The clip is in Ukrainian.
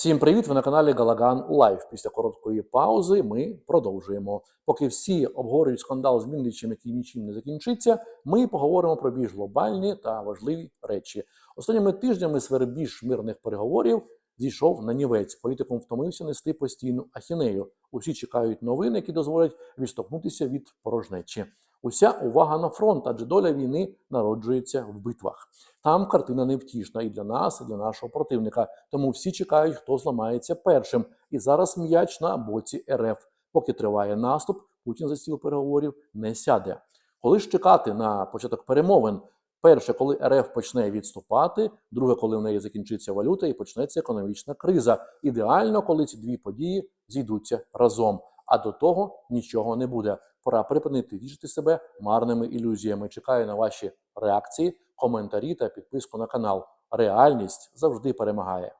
Всім привіт! Ви на каналі Галаган Лайф. Після короткої паузи ми продовжуємо. Поки всі обговорюють скандал з Міндичем, який нічим не закінчиться, ми поговоримо про більш глобальні та важливі речі. Останніми тижнями свербіж мирних переговорів зійшов на нівець. Політикум втомився нести постійну ахінею. Усі чекають новин, які дозволять відштовхнутися від порожнечі. Уся увага на фронт, адже доля війни народжується в битвах. Там картина невтішна і для нас, і для нашого противника. Тому всі чекають, хто зламається першим. І зараз м'яч на боці РФ. Поки триває наступ, Путін за стіл переговорів не сяде. Коли ж чекати на початок перемовин? Перше, коли РФ почне відступати, друге, коли в неї закінчиться валюта і почнеться економічна криза. Ідеально, коли ці дві події зійдуться разом. А до того нічого не буде. Пора припинити віжити себе марними ілюзіями. Чекаю на ваші реакції, коментарі та підписку на канал. Реальність завжди перемагає.